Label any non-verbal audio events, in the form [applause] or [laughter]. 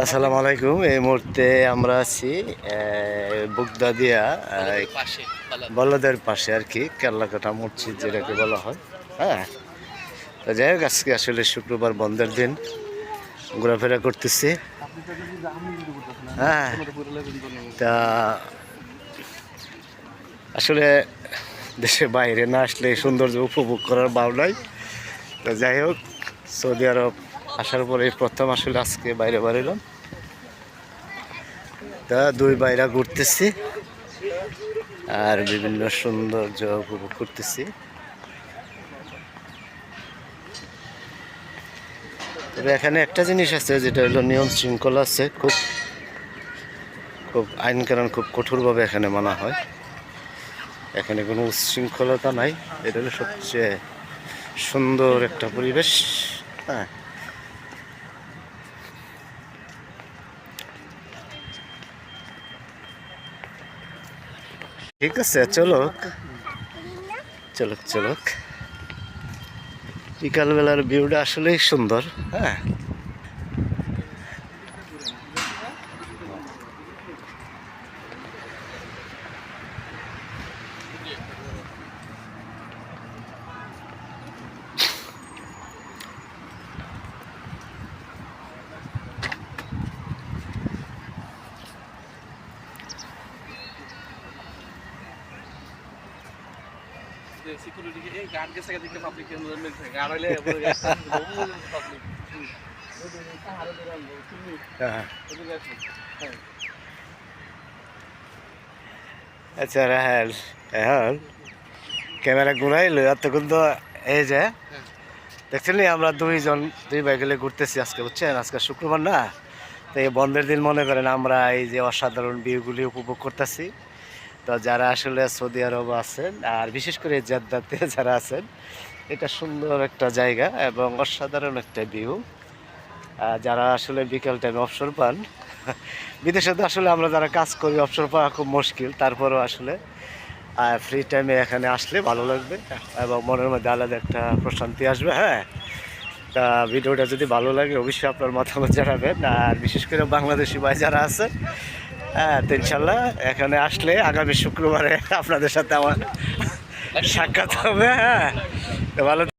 আসসালামু আলাইকুম। এই মুহূর্তে আমরা আছি বুকদাদিয়া পাশে বলদের। পাশে আর কি কেল্লাকাটা মসজিদ যেটাকে বলা হয়। হ্যাঁ? তো যাই হোক আজকে আসলে শুক্রবার বন্ধের দিন। ঘোরাফেরা করতেছি। হ্যাঁ? তা আসলে দেশের বাইরে না আসলে সৌন্দর্য উপভোগ করার ভাব নাই। তো যাই হোক সৌদি আরব আসার পরে প্রথম আসলে আজকে বাইরে বাড়িলাম তা দুই বাইরা ঘুরতেছি আর বিভিন্ন সৌন্দর্য উপভোগ করতেছি। তবে এখানে একটা জিনিস আছে, যেটা হলো নিয়ম শৃঙ্খলা আছে, খুব খুব আইন কানুন খুব কঠোরভাবে এখানে মানা হয়। এখানে কোনো উচ্ছৃঙ্খলতা নাই। এটা হলো সবচেয়ে সুন্দর একটা পরিবেশ। হ্যাঁ। ঠিক আছে চলক। চলক চলক। বিকালবেলার ভিউটা আসলেই সুন্দর হ্যাঁ? সিকিউরিটি এই গার্ড গেছে দিকে পাবলিক গার্ড হইলে [laughs] পাবলিক হ্যাঁ আচ্ছা রাহেল এখন ক্যামেরা ঘুরাইলো এতক্ষণ তো এই যে দেখছেন আমরা দুইজন দুই ভাই গেলে ঘুরতেছি আজকে বুঝছেন? আজকে শুক্রবার না? তো এই বন্ধের দিন মনে করেন আমরা এই যে অসাধারণ ভিউগুলি উপভোগ করতেছি। তো যারা আসলে সৌদি আরব আছেন, আর বিশেষ করে জেদ্দাতে যারা আছেন, এটা সুন্দর একটা জায়গা এবং অসাধারণ একটা ভিউ যারা আসলে বিকেল টাইমে অবসর পান, বিদেশে তো আসলে আমরা যারা কাজ করি অবসর পাওয়া খুব মুশকিল। তারপরেও আসলে ফ্রি টাইমে এখানে আসলে ভালো লাগবে এবং মনের মধ্যে আলাদা একটা প্রশান্তি আসবে হ্যাঁ? তা ভিডিওটা যদি ভালো লাগে, অবশ্যই আপনার মতামত জানাবেন। আর বিশেষ করে বাংলাদেশি ভাই যারা আছে হ্যাঁ ইনশাল্লাহ এখানে আসলে আগামী শুক্রবারে আপনাদের সাথে আমার সাক্ষাৎ হবে হ্যাঁ। ভালো